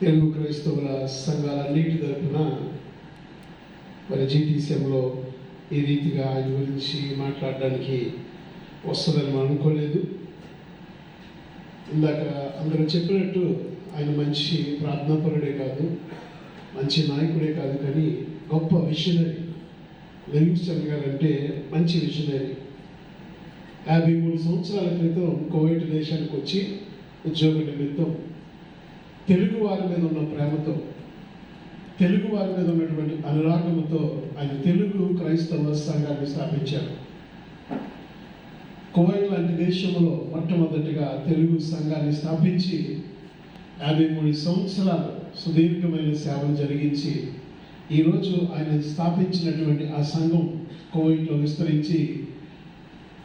తెలుగు క్రైస్తవుల సంఘాలన్నిటి తరఫున మరి జీటీసీఎంలో ఈ రీతిగా ఆయన గురించి మాట్లాడడానికి వస్తుందని మనం అనుకోలేదు. ఇందాక అందరూ చెప్పినట్టు ఆయన మంచి ప్రార్థనాపరుడే కాదు మంచి నాయకుడే కాదు కానీ గొప్ప విషనరీ లెవింగ్స్టన్ గారు అంటే మంచి విషనరీ యాభై మూడు సంవత్సరాల క్రితం కోవిడ్ దేశానికి వచ్చి ఉద్యోగ నిమిత్తం తెలుగు వారి మీద ఉన్న ప్రేమతో తెలుగు వారి మీద ఉన్నటువంటి అనురాగంతో ఆయన తెలుగు క్రైస్తవ సంఘాన్ని స్థాపించారు. కువైట్ లాంటి దేశంలో మొట్టమొదటిగా తెలుగు సంఘాన్ని స్థాపించి యాభై మూడు సంవత్సరాలు సుదీర్ఘమైన సేవలు జరిగించి ఈరోజు ఆయన స్థాపించినటువంటి ఆ సంఘం కువైట్లో విస్తరించి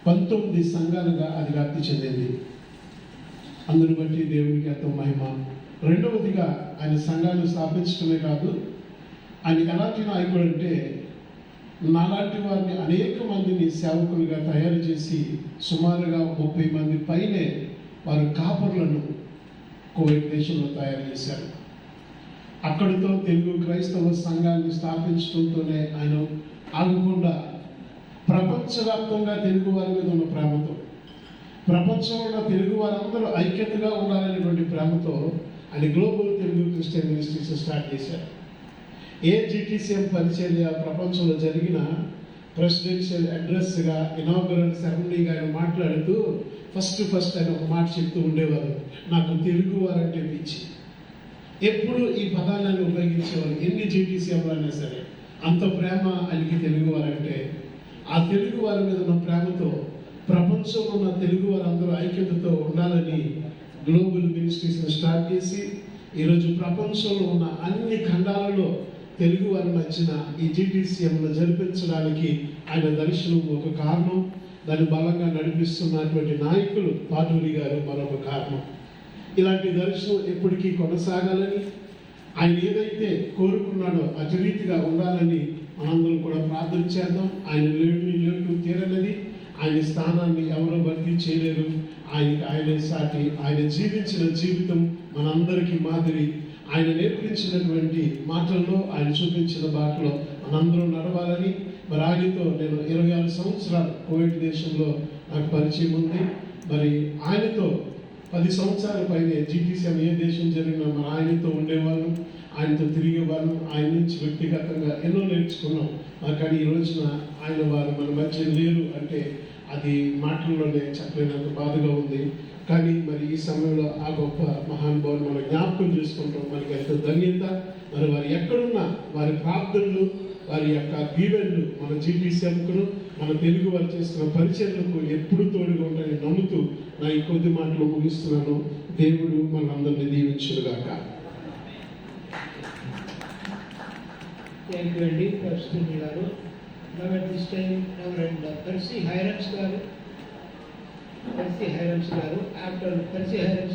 పంతొమ్మిది సంఘాలుగా అది వ్యాప్తి చెందింది. అందును బట్టి దేవునికి ఎంతో మహిమ. రెండవదిగా ఆయన సంఘాన్ని స్థాపించడమే కాదు ఆయన ఎలాంటి నాయకుడు అంటే నాలాంటి వారిని అనేక మందిని సేవకులుగా తయారు చేసి సుమారుగా ముప్పై మంది పైనే వారు కాపర్లను కోవిడ్ దేశంలో తయారు చేశారు. అక్కడితో తెలుగు క్రైస్తవ సంఘాన్ని స్థాపించడంతోనే ఆయన ఆగకుండా ప్రపంచవ్యాప్తంగా తెలుగు వారి మీద ఉన్న ప్రేమతో ప్రపంచంలో ఉన్న తెలుగు వారందరూ ఐక్యతగా ఉండాలనేటువంటి ప్రేమతో and global Telugu Christian ministries start చేశారు. ఏ జీటీసీఎం పరిచర్య ప్రపంచంలో జరిగిన ప్రెసిడెన్షియల్ అడ్రస్గా ఇనాగరల్ సెరమనీగా ఆయన మాట్లాడుతూ ఫస్ట్ ఫస్ట్ ఆయన ఒక మాట చెప్తూ ఉండేవారు. నాకు తెలుగు వారంటే పిచ్చి. ఎప్పుడు ఈ పదాలను ఉపయోగించేవారు? ఎన్ని జీటీసీఎంలు అయినా సరే. అంత ప్రేమ ఆయనకి తెలుగు వారంటే ఆ తెలుగు వారి మీద ఉన్న ప్రేమతో ప్రపంచంలో ఉన్న తెలుగు వారందరూ ఐక్యతతో ఉండాలని గ్లోబల్ మినిస్ట్రీస్ని స్టార్ట్ చేసి ఈరోజు ప్రపంచంలో ఉన్న అన్ని ఖండాలలో తెలుగు వారి మధ్యన ఈ జీటీసీఎంను జరిపించడానికి ఆయన దర్శనం ఒక కారణం. దాన్ని బలంగా నడిపిస్తున్నటువంటి నాయకులు పాటూరి గారు మరొక కారణం. ఇలాంటి దర్శనం ఎప్పటికీ కొనసాగాలని ఆయన ఏదైతే కోరుకున్నాడో అటు రీతిగా ఉండాలని మనందరం కూడా ప్రార్థన చేద్దాం. ఆయన లేడు లేటు తీరనది. ఆయన స్థానాన్ని ఎవరు భర్తీ చేయలేరు. ఆయనకి ఆయనే సాటి ఆయన జీవించిన జీవితం మనందరికీ మాదిరి. ఆయన నేర్పించినటువంటి మాటల్లో ఆయన చూపించిన బాటలో మనందరం నడవాలని మరి ఆయనతో నేను ఇరవై ఆరు సంవత్సరాలు కోవిడ్ దేశంలో నాకు పరిచయం ఉంది. మరి ఆయనతో పది సంవత్సరాల పైన జీటీసీఎం ఏ దేశం జరిగినా మన ఆయనతో ఉండేవాళ్ళు ఆయనతో తిరిగేవాళ్ళు ఆయన నుంచి వ్యక్తిగతంగా ఎన్నో నేర్చుకున్నాం. మరి కానీ ఈ రోజున ఆయన వారు మన మధ్య లేరు అంటే అది మాటల్లోనే చెప్పలేనంత బాధగా ఉంది. కానీ మరి ఈ సమయంలో ఆ గొప్ప మహానుభావులు మనం జ్ఞాపకం చేసుకుంటాం. మనకి ఎంతో ధన్యత. మరి వారు ఎక్కడున్నా వారి ప్రార్థనలు వారి యొక్క దీవెనలు మన జీటీసీఎంకును మన తెలుగు వారు చేస్తున్న పరిచయలకు ఎప్పుడు తోడుగా ఉంటాయని నమ్ముతూ నా ఈ కొద్ది మాటలు ముగిస్తున్నాను. దేవుడు మనందరినీ దీవించుగాక థ్యాంక్ యూ అండి పరిస్థితి గారు. Now at this time reverend Percy Hyrams గారు. పర్సీ హైరమ్స్ గారు ఆఫ్టర్ పర్సీ హైరమ్స్